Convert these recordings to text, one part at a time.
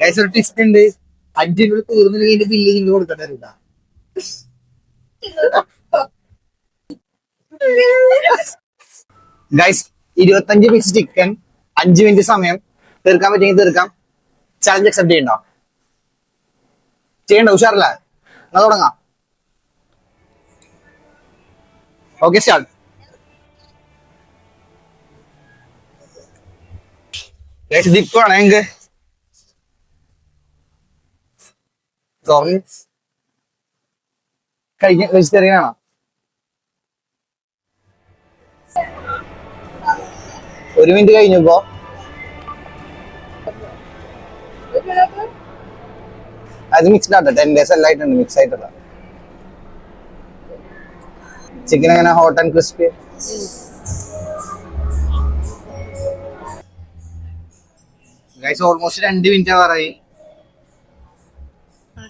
ഒരു ടിസ്റ്റ് ഉണ്ട്. അഞ്ച് മിനിറ്റ് തീർന്നില്ലെങ്കിൽ ബില്ല് നിങ്ങൾ കൊടുക്കണ്ട ഗൈസ് ഇരുപത്തഞ്ച് പീസ് ചിക്കൻ അഞ്ച് മിനിറ്റ് സമയം. തീർക്കാൻ പറ്റുമെങ്കിൽ തീർക്കാം. ചലഞ്ച് അക്സെപ്റ്റ് ചെയ്യണ്ടോ? ചെയ്യണ്ട? ഉഷാറില്ല? എന്നാ തുടങ്ങാം. ഓക്കെ സ്റ്റാർട്ട് ഗൈസ് ദിക്കുവാണ് എങ്ക് സോറി കഴിഞ്ഞ വെജിറ്റേറിയൻ ആണോ ഒരു മിനിറ്റ് കഴിഞ്ഞപ്പോ അത് മിക്സ്ഡ് ആട്ടെ ടെൻ ഡേയ്സ് എല്ലാം ആയിട്ടുണ്ട് മിക്സ് ആയിട്ടുള്ള. ചിക്കൻ എങ്ങനെ? Hot and crispy guys almost രണ്ട് മിനിറ്റ് ആവാറായി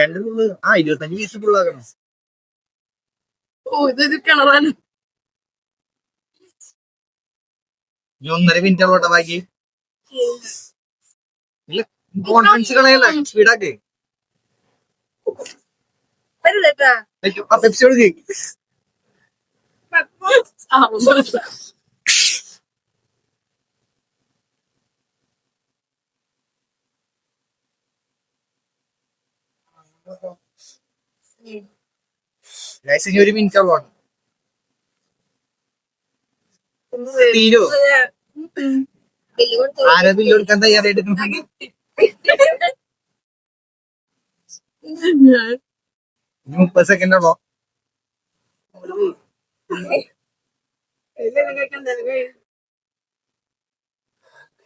രണ്ട് ആ ഇരുപത്തഞ്ച് ഓ ഇതൊരു കിണറാണ്. ഈ ഒന്നര മിനിറ്റ് ബാക്കി. ഇല്ല കോൺഫിഡൻസ് കളയല്ല സ്പീഡാക്ക് പെപ്സി കൊടുക്ക്. ഗൈസ് ഇനി ഒരു മിനിറ്റ് ആവണം തീരോ? ആരാ ബില്ല് കൊടുക്കാൻ തയ്യാറായിട്ട് മുപ്പത് സെക്കൻഡ്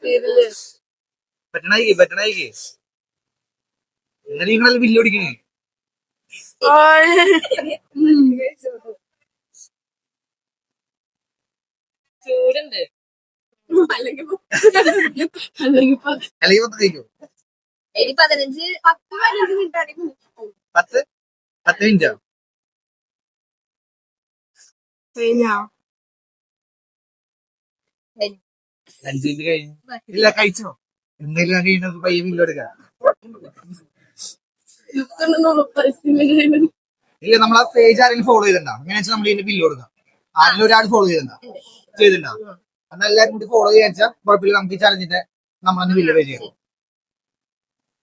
പേരിൽ പറ്റണായിക്ക് പറ്റണായിക്ക് നിങ്ങളത് ബില്ല് കൊടുക്കണേ ചൂടുണ്ട്. അല്ലെങ്കിൽ അല്ലെങ്കിൽ അല്ലെങ്കിൽ പത്ത് കഴിക്കോ? ഇനി പതിനഞ്ച് പത്ത് പതിനഞ്ച് മിനിറ്റ് ആണെങ്കിൽ പത്ത്? പത്ത് മിനിറ്റോ കഴിഞ്ഞാ അഞ്ച് മിനിറ്റ് കഴിഞ്ഞു. ഇല്ല കഴിച്ചോ. എന്തെങ്കിലും കഴിയുന്നത് പയ്യെ ബില്ല് കൊടുക്കാം ലുക്കുണ്ടെന്നുള്ള പൈസ ഇല്ല നമ്മൾ ആ പേജ് ആരെങ്കിലും ഫോളോ ചെയ്തിട്ടുണ്ടോ? അങ്ങനെ വെച്ചാൽ നമ്മൾ ഇതിന്റെ ബില്ല് കൊടുക്കാം. ആരെങ്കിലും ഒരാൾ ഫോളോ ചെയ്തിട്ടുണ്ടോ? ചെയ്തിട്ടുണ്ടോ? എന്നാൽ എല്ലാവരും കൂടി ഫോളോ ചെയ്യാൻ വെച്ചാൽ കുഴപ്പമില്ല നമുക്ക് ഈ ചലഞ്ചിന്റെ നമ്മളന്ന് ബില്ല് പേ ചെയ്യാം.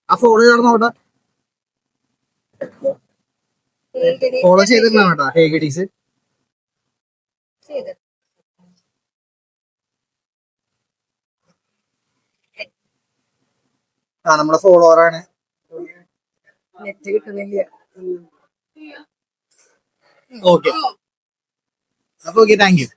ആ ഫോളോ ചെയ്താണ് നോക്കട്ടെ. ഫോളോ ചെയ്തിട്ടുണ്ടോ ഹേ ഗഡീസ് ആ നമ്മുടെ ആണ്. നെറ്റ് കിട്ടുന്നില്ല. ഓക്കെ. അപ്പൊ ഓക്കെ താങ്ക് യു.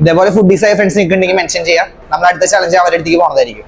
ഇതേപോലെ ഫുഡ് ഡിസൈ ഫ്രണ്ട്സ് നിൽക്കുന്നുണ്ടെങ്കിൽ മെൻഷൻ ചെയ്യാം. നമ്മൾ അടുത്ത ചലഞ്ച് അവരുടെ അടുത്തേക്ക് പോണതായിരിക്കും.